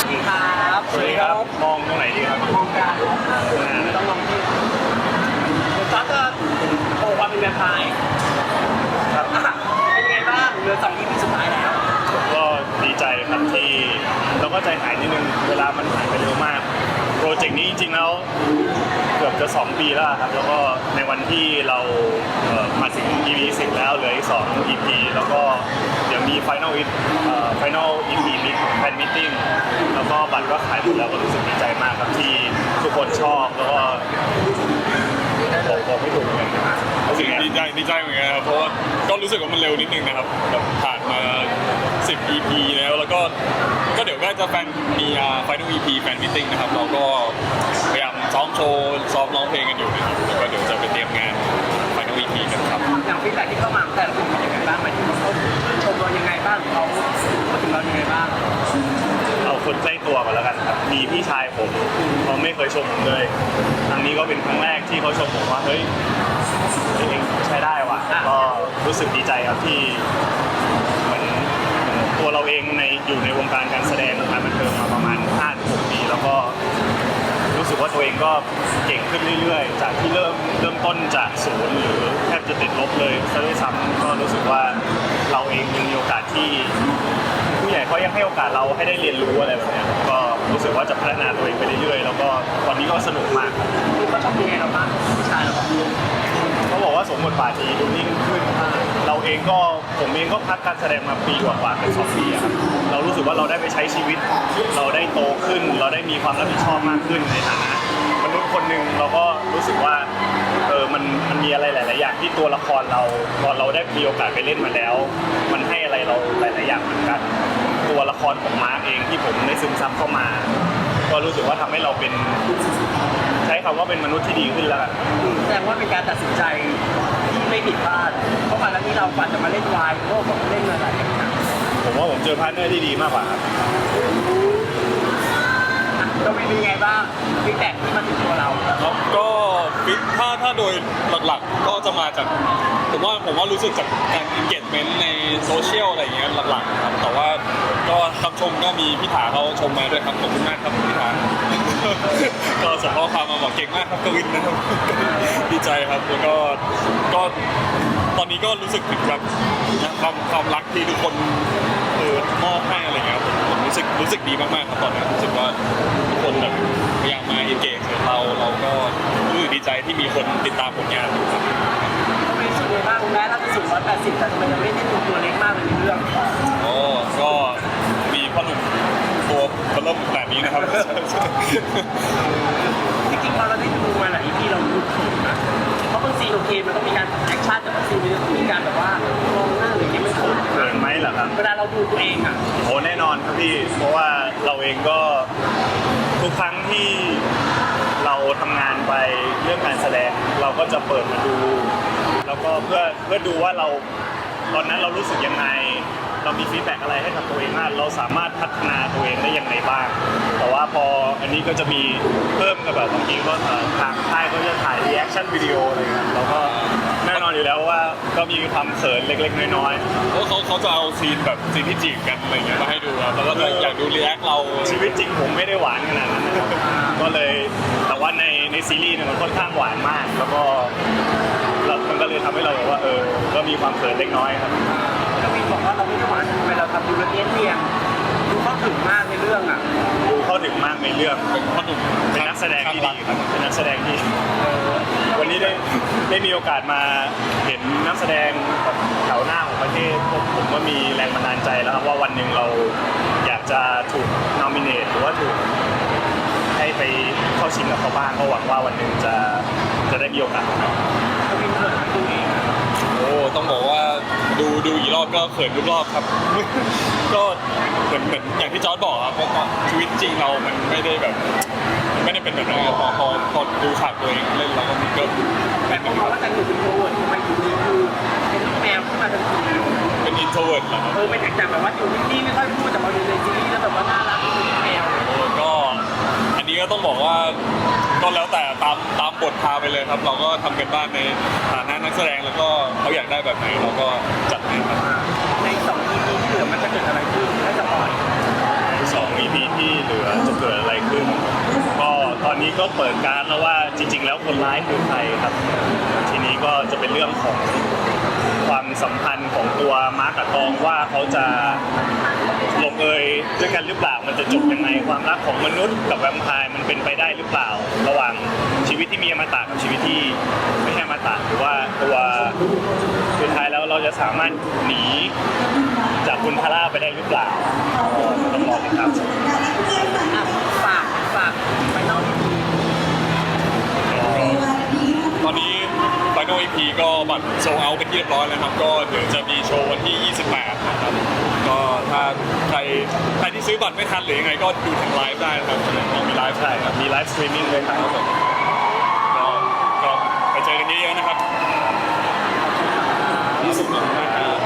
วัสดีครับสวัสดีครับ มองตรงไหนดีครับมองกลางไม่ต้องมองที่เดี๋ยวจ๊อบจะโชว์ความเป็นแวมไพร์ครับอะเป็นไงบ้างเหลือสอง EP สุดท้ายแล้ว ก็ดีใจครับที่เราก็ใจหายนิดนึงเวลามันผ่านไปเร็วมาก โปรเจกต์นี้จริงๆแล้วเกือบจะ 2 ปีแล้วครับ แล้วก็ในวันที่เราเอ่อมาถึง EP 10แล้วเหลืออีก2 EP แล้วก็เดี๋ ยวมี Final It เอ่อ Final EP มีแฟนมิทติ้งแล้วก็บัตรก็ขายหมดแล้วก็รู้สึกดีใจมากครับที่ทุกคนชอบแล้วก็บอกบอกไม่ถูกเหมือนกันนะรู้สึกไงดีใจดีใจเหมือนกันครับเพราะว่าก็รู้สึกว่ามันเร็วนิดนึงนะครับแบบผ่านมา 10 EP แล้วแล้วก็ก็เดี๋ยวก็จะแฟนมีอ่า Final EP แฟนมิทติ้งนะครับเราก็พยายามซ้อมโชว์ซ้อมร้องเพลงกันอยู่นะครับแล้วก็เดี๋ยวจะไปเตรียมงาน Final EP กันครับอย่างฟีดแบ็กที่เข้ามาของแต่ละคนเป็นยังไงบ้างหม เรายังไงบ้างเขาพูดถึงเรายังไงบ้างเอาคนใกล้ตัวก่อนแล้วกันครับมีพี่ชายผมเขาไม่เคยชมผมเลยครั้งนี้ก็เป็นครั้งแรกที่เขาชมผมว่าเฮ้ยเองใช้ได้ว่ะก็รู้สึกดีใจครับที่เหมือนเหมือนตัวเราเองในอยู่ในวงการการแสดงวงการบันเทิงมาประมาณ5-6ปีแล้วก็รู้สึกว่าตัวเองก็เก่งขึ้นเรื่อยๆ จากที่เริ่มเริ่มต้นจากศูนย์หรือแทบจะติดลบเลยซะด้วยซ้ำก็รู้สึกว่า อกาสเราให้ได้เรียนรู้อะไรแบบเนี้ยก็รู้สึกว่าจะพัฒนาตัวเองไปเรื่อยๆแล้วก็ตอนนี้ก็สนุกมากครับคือเขาชมยังไงเราบ้างพี่ชายเราบ้างเขาบอกว่าสมบทบาทดีดูนิ่งขึ้นเราเองก็ผมเองก็พักการแสดงมาปีกว่าๆเป็นสองปีอะครับเรารู้สึกว่าเราได้ไปใช้ชีวิต เราได้โตขึ้น เราได้มีความรับผิดชอบมากขึ้นในฐานะมนุษย์คนหนึ่งเราก็รู้สึกว่าเออมันมันมีอะไรหลาย ๆ อย่างที่ตัวละครเราพอเราได้มีโอกาสไปเล่นมาแล้ว มันให้อะไรเราหลาย ๆ อย่างเหมือนกัน ตัวละครของมาร์กเองที่ผมได้ซึมซับเข้ามา ก็รู้สึกว่าทำให้เราเป็น ใช้คำว่าเป็นมนุษย์ที่ดีขึ้นแล้วกันแสดงว่าเป็นการตัดสินใจที่ไม่ผิดพลาด เพราะก่อนแล้วนี้เราฝันจะมาเล่นวายโลกบอกเล่นมาหลายอย่างผมว่าผมเจอพาร์ทเนอร์ที่ดีมากกว่าครับ เราเป็นยังไงบ้างฟีดแบ็กที่มาถึงตัวเราครับก็ฟิตถ้าถ้าโดยหลักๆก็จะมาจากผมว่าผมว่ารู้สึกจากการ engagement ในโซเชียลอะไรอย่างเงี้ยหลักๆครับแต่ว่าก็คำชมก็มีพี่ถาเขาชมมาด้วยครับขอบคุณมากครับพี่ถาก็ส่งข้อความมาบอกเก่งมากครับกวินนะครับดีใจครับแล้วก็ก็ตอนนี้ก็รู้สึกถึงแบบความความรักที่ทุกคนเออมอบให้อะไรเงี้ยผมผมรู้สึกรู้สึกดีมากๆครับตอนนี้รู้สึกว่า คนแบบพยายามมา engage กับเราเราก็รู้สึกดีใจที่มีคนติดตามผลงานอยู่ครับก็เป็นส่วนใหญ่บ้างแม้เราจะสูง180 แต่ทำไมยังไม่ได้ตัวเล็กมากเลยในเรื่องโอ้ก็มีพ่อหนุ่มตัวเบลเริ่มแบบนี้นะครับ จริงๆพอเราได้ดูมาหลายที่เราดูเขินนะเพราะบางซีนโอเคมันต้องมีการแอคชั่นแต่บางซีนมันต้องมีการแบบว่ามองหน้าหรือยังไม่เขินเกินไหมเหรอครับ เวลาเราดูตัวเองอะ โอ้แน่นอนครับพี่ เพราะว่าเราเองก็ ทุกครั้งที่เราทำงานไปเรื่องการแสดงเราก็จะเปิดมาดู แล้วก็เพื่อเพื่อดูว่าเราตอนนั้นเรารู้สึกยังไง เรามีฟีดแบ็กอะไรให้กับตัวเองบ้างเราสามารถพัฒนาตัวเองได้ยังไงบ้าง แต่ว่าพออันนี้ก็จะมีเพิ่มกับแบบบางทีก็เอ่อทางค่ายก็จะถ่ายรีแอคชั่นวิดีโออะไรเงี้ยเราก็ อนอยู่แล้วว่าก็มีความเขินเล็ก ๆ น้อยๆเพราะเขาเขาจะเอาซีนแบบซีนที่จีบกันอะไรเงี้ยมาให้ดูครับแล้วก็จะอยากดูรีแอคเราชีวิตจริงผมไม่ได้หวานขนาดนั้นนะครับก็เลยแต่ว่าในในซีรีส์เนี่ยมันค่อนข้างหวานมาก แล้วก็เรามันก็เลยทำให้เราแบบว่าเออก็มีความเขินเล็กน้อยครับกวินบอกว่าเราไม่ได้หวานทำไมเราทำดูละเอียดเรียงดูเข้าถึงมากในเรื่องอะดูเข้าถึงมากในเรื่องเป็นพ่อหนุ่มเป็นนักแสดงที่ดีครับเป็นนักแสดงที่ วันนี้ได้ได้มีโอกาสมาเห็นนักแสดงแถวหน้าของประเทศผมผมก็มีแรงบันดาลใจแล้วครับว่าวันหนึ่งเราอยากจะถูกนอมิเนตหรือว่าถูกให้ไปเข้าชิงกับเขาบ้างก็หวังว่าวันหนึ่งจะจะได้มีโอกาสครับโอ้ต้องบอกว่าดูดูอีกรอบก็เขินทุกรอบครับ ก็เหมือนเหมือนอย่างที่จอร์ดบอกครับว่าก่อนชีวิตจริงเรามันไม่ได้แบบ ไม่ได้เป็นแบบนั้นครับพอพอพอดูฉากตัวเองเล่นเราก็มีเกิดแต่ผมมองว่าแต่หนูเป็นโควิดทำไมอยู่ดีคือเป็นลูกแมวขึ้นมาทันทีเป็นอินโทรเวิร์ดเหรอครับ เออเป็นจากแบบว่าอยู่นิ่งๆไม่ค่อยพูดแต่พออยู่ในซีรีส์แล้วแบบว่าน่ารักเป็นลูกแมวโอ้ก็อันนี้ก็ต้องบอกว่าก็แล้วแต่ตามตามบทพาไปเลยครับ เราก็ทำกันบ้านในฐานะนักแสดงแล้วก็เขาอยากได้แบบไหนเราก็จัดให้ครับในสอง EP ที่เหลือมันจะเกิดอะไรขึ้นถ้าจะปล่อย สอง EP ที่เหลือก็ ก็เปิดการแล้วว่าจริง ๆ แล้วคนร้ายคือใครครับ ทีนี้ก็จะเป็นเรื่องของความสัมพันธ์ของตัวมาร์กกับตองว่าเขาจะลงเอยด้วยกันหรือเปล่ามันจะจบยังไงความรักของมนุษย์กับแวมไพร์มันเป็นไปได้หรือเปล่า ระหว่างชีวิตที่มีอมตะกับชีวิตที่ไม่ใช่อมตะหรือว่าตัวสุดท้ายแล้วเราจะสามารถหนีจากคุณทาร่าไปได้หรือเปล่าต้องรอติดตามชม ฝากฝากไป โน่ EP ก็บัตรโซเอาเป็นที่เรียบร้อยแล้วครับ ก็เดี๋ยวจะมีโชว์วันที่ 28 นะครับ ก็ถ้าใครใครที่ซื้อบัตรไม่ทันหรือยังไงก็ดูทางไลฟ์ได้นะครับเรามีไลฟ์ใช่ครับมีไลฟ์สตรีมมิ่งด้วยครับก็ก็ไปเจอกันเยอะๆนะครับ ที่สุดนะครับ